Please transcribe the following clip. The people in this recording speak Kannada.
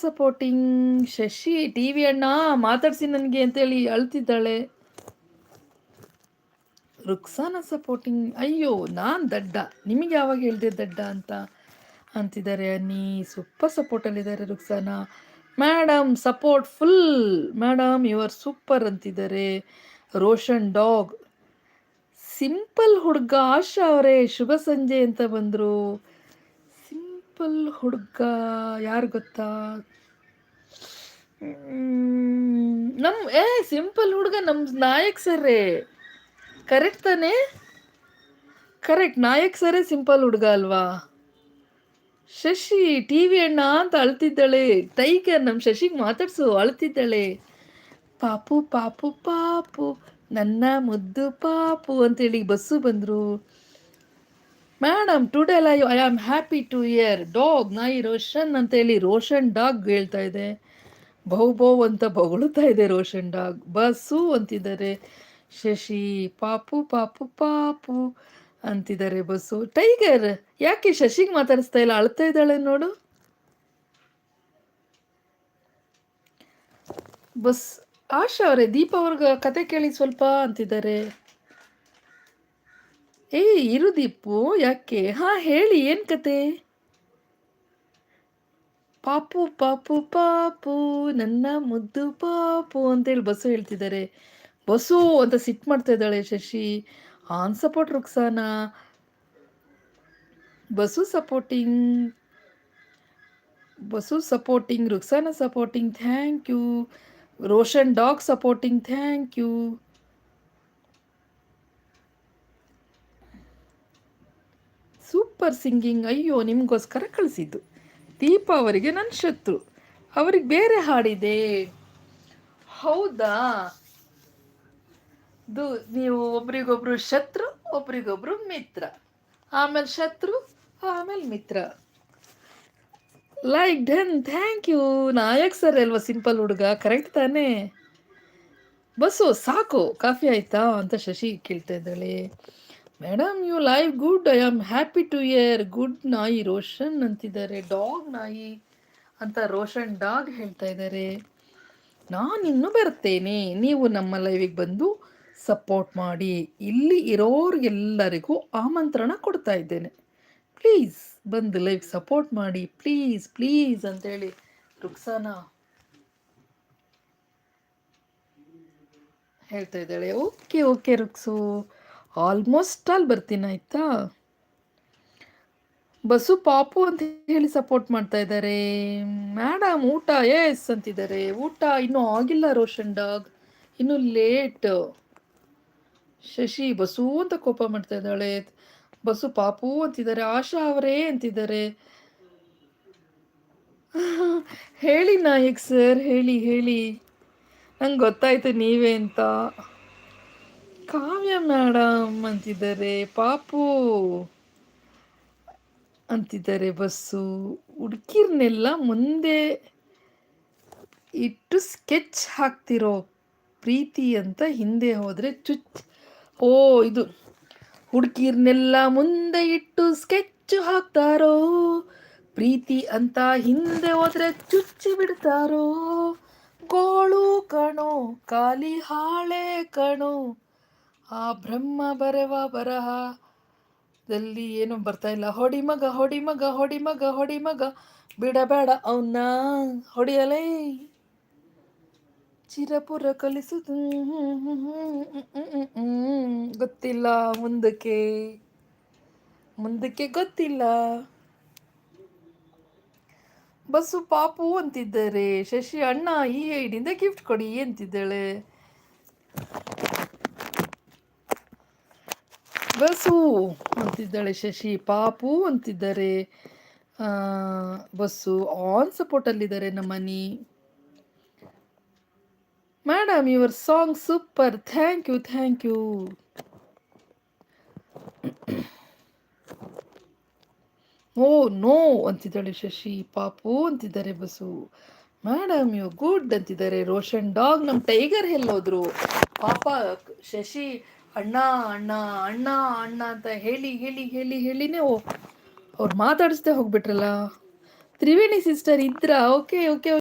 ಸಪೋರ್ಟಿಂಗ್ ಶಶಿ, ಟಿವಿ ಅಣ್ಣ ಮಾತಾಡ್ಸಿ ನನಗೆ ಅಂತೇಳಿ ಅಳ್ತಿದ್ದಾಳೆ. ರುಕ್ಸಾನ ಸಪೋರ್ಟಿಂಗ್ ಅಯ್ಯೋ, ನಾನು ದಡ್ಡ. ನಿಮಗೆ ಯಾವಾಗ ಹೇಳಿದೆ ದಡ್ಡ ಅಂತ ಅಂತಿದ್ದಾರೆ ಅನ್ನಿ. Super ಸಪೋರ್ಟಲ್ಲಿದ್ದಾರೆ Ruksana. Madam support full madam you are super ಅಂತಿದ್ದಾರೆ. ರೋಷನ್ ಡಾಗ್. ಸಿಂಪಲ್ ಹುಡುಗ ಆಶಾ ಅವರೇ, ಶುಭ ಸಂಜೆ ಅಂತ ಬಂದರು. ಸಿಂಪಲ್ ಹುಡುಗ ಯಾರು ಗೊತ್ತಾ? ನಮ್, ಏ, ಸಿಂಪಲ್ ಹುಡುಗ ನಮ್ಮ ನಾಯಕ್ ಸರ್ ಕರೆಕ್ಟ್ ತಾನೇ? ಕರೆಕ್ಟ್, ನಾಯಕ್ ಸರೇ ಸಿಂಪಲ್ ಹುಡುಗ ಅಲ್ವಾ? ಶಶಿ ಟಿ ವಿ ಅಣ್ಣ ಅಂತ ಅಳ್ತಿದ್ದಾಳೆ. ಟೈಗರ್ ನಮ್ಮ ಶಶಿಗೆ ಮಾತಾಡ್ಸು, ಅಳ್ತಿದ್ದಾಳೆ. ಪಾಪು ಪಾಪು ಪಾಪು, ನನ್ನ ಮುದ್ದು ಪಾಪು ಅಂತೇಳಿ ಬಸ್ಸು ಬಂದರು. Madam today live I am happy to hear dog ನಾಯಿ, ರೋಷನ್ ಅಂತ ಹೇಳಿ ರೋಷನ್ ಡಾಗ್ ಹೇಳ್ತಾ ಇದೆ. ಬೌ ಬೌ ಅಂತ ಬೊಗಳುತ್ತಾ ಇದೆ ರೋಷನ್ ಡಾಗ್. ಬಸ್ಸು ಅಂತಿದ್ದಾರೆ. ಶಶಿ, ಪಾಪು ಪಾಪು ಪಾಪು ಅಂತಿದ್ದಾರೆ ಬಸ್ಸು ಟೈಗರ್, ಯಾಕೆ ಶಶಿಗೆ ಮಾತಾಡಿಸ್ತಾ ಇಲ್ಲ? ಅಳ್ತಾ ಇದ್ದಾಳೆ ನೋಡು. ಬಸ್, ಆಶಾ ಅವರೇ, ದೀಪ ಅವ್ರಿಗೆ ಕತೆ ಕೇಳಿ ಸ್ವಲ್ಪ ಅಂತಿದ್ದಾರೆ. ಏ, ಇರು ದೀಪು, ಯಾಕೆ? ಹಾ, ಹೇಳಿ, ಏನ್ ಕತೆ? ಪಾಪು ಪಾಪು ಪಾಪು, ನನ್ನ ಮುದ್ದು ಪಾಪು ಅಂತೇಳಿ ಬಸ್ಸು ಹೇಳ್ತಿದ್ದಾರೆ. ಬಸ್ಸು ಅಂತ ಸಿಟ್ ಮಾಡ್ತಾ ಇದ್ದಾಳೆ Shashi. On support Ruksana? Basu supporting. Basu supporting, Ruksana supporting, thank you. Roshan dog supporting, thank you. Super singing ಅಯ್ಯೋ, ನಿಮಗೋಸ್ಕರ ಕಳಿಸಿದ್ದು. ದೀಪ ಅವರಿಗೆ ನನ್ನ ಶತ್ರು. ಅವ್ರಿಗೆ ಬೇರೆ ಹಾಡಿದೆ. ಹೌದಾ? ದು, ನೀವು ಒಬ್ರಿಗೊಬ್ರು ಶತ್ರು, ಒಬ್ರಿಗೊಬ್ರು ಮಿತ್ರ. ಆಮೇಲೆ ಶತ್ರು, ಆಮೇಲೆ ಮಿತ್ರ. Like done thank you Nayak sir ಅಲ್ವಾ ಸಿಂಪಲ್ ಹುಡುಗ ಕರೆಕ್ಟ್ ತಾನೇ? ಬಸ್ಸು ಸಾಕು, ಕಾಫಿ ಆಯ್ತಾ? ಅಂತ ಶಶಿ ಕೇಳ್ತಾ ಇದ್ದಾಳೆ. Madam you live good I am happy to hear good ನಾಯಿ ರೋಷನ್ ಅಂತಿದ್ದಾರೆ. ಡಾಗ್ ನಾಯಿ ಅಂತ ರೋಷನ್ ಡಾಗ್ ಹೇಳ್ತಾ ಇದ್ದಾರೆ. ನಾನಿನ್ನೂ ಬರ್ತೇನೆ. ನೀವು ನಮ್ಮ ಲೈವಿಗೆ ಬಂದು ಸಪೋರ್ಟ್ ಮಾಡಿ. ಇಲ್ಲಿ ಇರೋರಿಗೆಲ್ಲರಿಗೂ ಆಮಂತ್ರಣ ಕೊಡ್ತಾ ಇದ್ದೇನೆ. ಪ್ಲೀಸ್ ಬಂದು ಲೈವ್ ಸಪೋರ್ಟ್ ಮಾಡಿ. ಪ್ಲೀಸ್ ಪ್ಲೀಸ್ ಅಂತೇಳಿ ರುಕ್ಸಾನ ಹೇಳ್ತಾ ಇದ್ದಾಳೆ. Okay okay ರುಕ್ಸು. ಆಲ್ಮೋಸ್ಟ್ ಅಲ್ಲಿ ಬರ್ತೀನಿ, ಆಯ್ತಾ? ಬಸ್ಸು ಪಾಪು ಅಂತ ಹೇಳಿ ಸಪೋರ್ಟ್ ಮಾಡ್ತಾ ಇದ್ದಾರೆ ಮೇಡಮ್ ಊಟ ಎಸ್ ಅಂತಿದ್ದಾರೆ. ಊಟ ಇನ್ನೂ ಆಗಿಲ್ಲ ರೋಷನ್ ಡಾಗ್. ಇನ್ನು ಲೇಟ್ ಶಶಿ, ಬಸು ಅಂತ ಕೋಪ ಮಾಡ್ತಾ ಇದ್ದಾಳೆ. ಬಸ್ಸು ಪಾಪು ಅಂತಿದ್ದಾರೆ, ಆಶಾ ಅವರೇ ಅಂತಿದ್ದಾರೆ. ಹೇಳಿ ನಾಯಕ್ ಸರ್ ಹೇಳಿ ಹೇಳಿ. ನಂಗೆ ಗೊತ್ತಾಯ್ತು ನೀವೇ ಅಂತ. ಕಾವ್ಯ ಮೇಡಮ್ ಅಂತಿದ್ದಾರೆ, ಪಾಪು ಅಂತಿದ್ದಾರೆ ಬಸ್ಸು. ಹುಡುಗಿರ್ನೆಲ್ಲ ಮುಂದೆ ಇಟ್ಟು ಸ್ಕೆಚ್ ಹಾಕ್ತಿರೋ ಪ್ರೀತಿ ಅಂತ ಹಿಂದೆ ಹೋದರೆ ಚುಚ್. ಓ, ಇದು ಹುಡುಗಿರ್ನೆಲ್ಲ ಮುಂದೆ ಇಟ್ಟು ಸ್ಕೆಚ್ ಹಾಕ್ತಾರೋ, ಪ್ರೀತಿ ಅಂತ ಹಿಂದೆ ಹೋದರೆ ಚುಚ್ಚಿ ಬಿಡ್ತಾರೋ. ಗೋಳು ಕಣೋ ಖಾಲಿ ಹಾಳೆ ಕಣೋ ಆ ಬ್ರಹ್ಮ ಬರೆವ ಬರಹದಲ್ಲಿ ಏನು ಬರ್ತಾ ಇಲ್ಲ. ಹೊಡಿ ಮಗ ಹೊಡಿ ಮಗ ಹೊಡಿ ಮಗ ಹೊಡಿ ಮಗ. ಬಿಡಬೇಡ ಅವನ್ನ ಹೊಡಿಯಲೇ. ಚಿರಪುರ ಕಲಿಸು ಗೊತ್ತಿಲ್ಲ ಮುಂದಕ್ಕೆ. ಮುಂದಕ್ಕೆ ಗೊತ್ತಿಲ್ಲ. ಬಸ್ಸು ಪಾಪು ಅಂತಿದ್ದಾರೆ, ಶಶಿ ಅಣ್ಣ ಈ ಐಡಿಯಿಂದ ಗಿಫ್ಟ್ ಕೊಡಿ ಅಂತಿದ್ದಾಳೆ. ಬಸ್ಸು ಅಂತಿದ್ದಾಳೆ ಶಶಿ, ಪಾಪು ಅಂತಿದ್ದಾರೆ. ಬಸ್ಸು ಆನ್ ಸಪೋರ್ಟಲ್ಲಿದ್ದಾರೆ ನಮ್ಮನಿ madam your song super thank you thank you oh no ಅಂತಿದ್ದಾಳೆ Shashi, ಪಾಪು ಅಂತಿದ್ದಾರೆ ಬಸ್ಸು ಮೇಡಮ್ ಯು ಗುಡ್ ಅಂತಿದ್ದಾರೆ. ರೋಷನ್ ಡಾಗ್ ನಮ್ಮ ಟೈಗರ್ ಎಲ್ಲೋದ್ರು. ಪಾಪ ಶಶಿ ಅಣ್ಣ ಅಣ್ಣ ಅಣ್ಣ ಅಣ್ಣ ಅಂತ ಹೇಳಿ ಹೇಳಿ ಹೇಳಿ, ಹೇಳಿನೇ ಓ, ಅವ್ರು ಮಾತಾಡಿಸ್ದೆ ಹೋಗ್ಬಿಟ್ರಲ್ಲ. ತ್ರಿವೇಣಿ ಸಿಸ್ಟರ್ ಇದ್ರ? Okay okay